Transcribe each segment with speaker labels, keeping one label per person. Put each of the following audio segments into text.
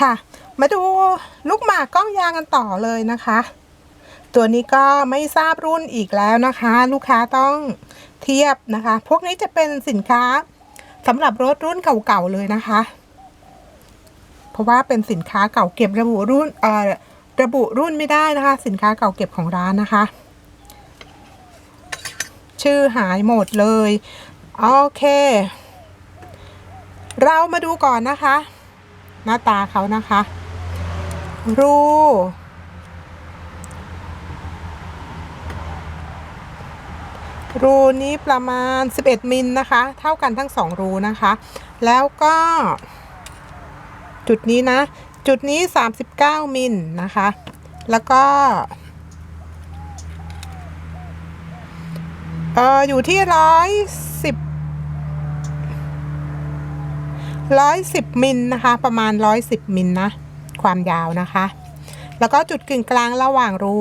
Speaker 1: ค่ะ มาดูลูกหมากกล้องยางกันต่อเลยนะคะ ตัวนี้ก็ไม่ทราบรุ่นอีกแล้วนะคะ ลูกค้าต้องเทียบนะคะ พวกนี้จะเป็นสินค้าสำหรับรถรุ่นเก่าๆเลยนะคะ เพราะว่าเป็นสินค้าเก่าเก็บระบุรุ่นเอ่อระบุรุ่นไม่ได้นะคะ สินค้าเก่าเก็บของร้านนะคะ ชื่อหายหมดเลย โอเค เรามาดูก่อนนะคะ หน้าตาเขานะคะ รูรูนี้ประมาณ 11 มิลนะคะ เท่ากันทั้งสองรูนะคะ แล้วก็ จุดนี้นะ จุดนี้ 39 มิลนะคะ แล้วก็เอออยู่ที่ร้อยสิบ ร้อยสิบมิลนะคะ ประมาณร้อยสิบมิลนะ ความยาวนะคะ แล้วก็จุดกึ่งกลางระหว่างรู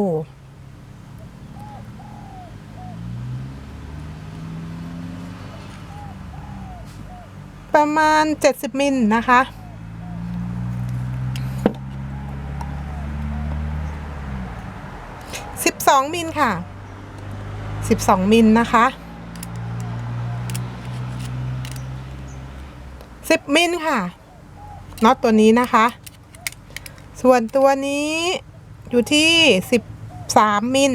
Speaker 1: ประมาณ 70 มิลนะคะ 12 มิลค่ะ 12 มิลนะคะ 10 มิลค่ะน็อตตัวนี้นะคะ ส่วนตัวนี้อยู่ที่ 13 มิล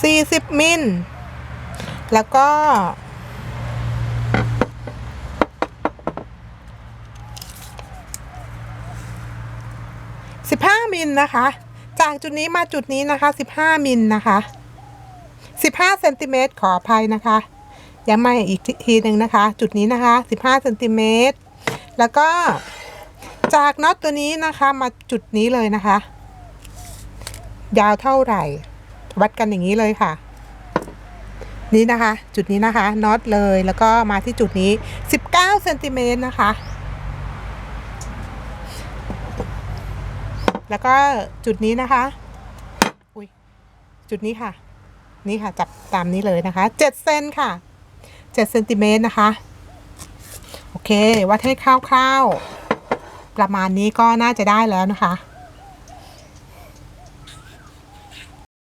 Speaker 1: 40มิล แล้วก็15มิลนะคะ จากจุดนี้มาจุดนี้นะคะ15มิลนะคะ 15เซนติเมตรขออภัยนะคะย้ำมาอีกทีหนึ่งนะคะ จุดนี้นะคะ 15เซนติเมตรแล้วก็จากน็อตตัวนี้นะคะมาจุดนี้เลยนะคะ ยาวเท่าไหร่ วัดกันอย่างนี้เลยค่ะ นี่นะคะ จุดนี้นะคะน็อตเลยแล้วก็มาที่จุดนี้ 19เซนติเมตรนะคะ แล้วก็จุดนี้นะคะ อุ้ยจุดนี้ค่ะ นี่ค่ะจับตามนี้เลยนะคะ7เซนค่ะ7เซนติเมตรนะคะ โอเควัดให้คร่าวๆประมาณนี้ก็น่าจะได้แล้วนะคะ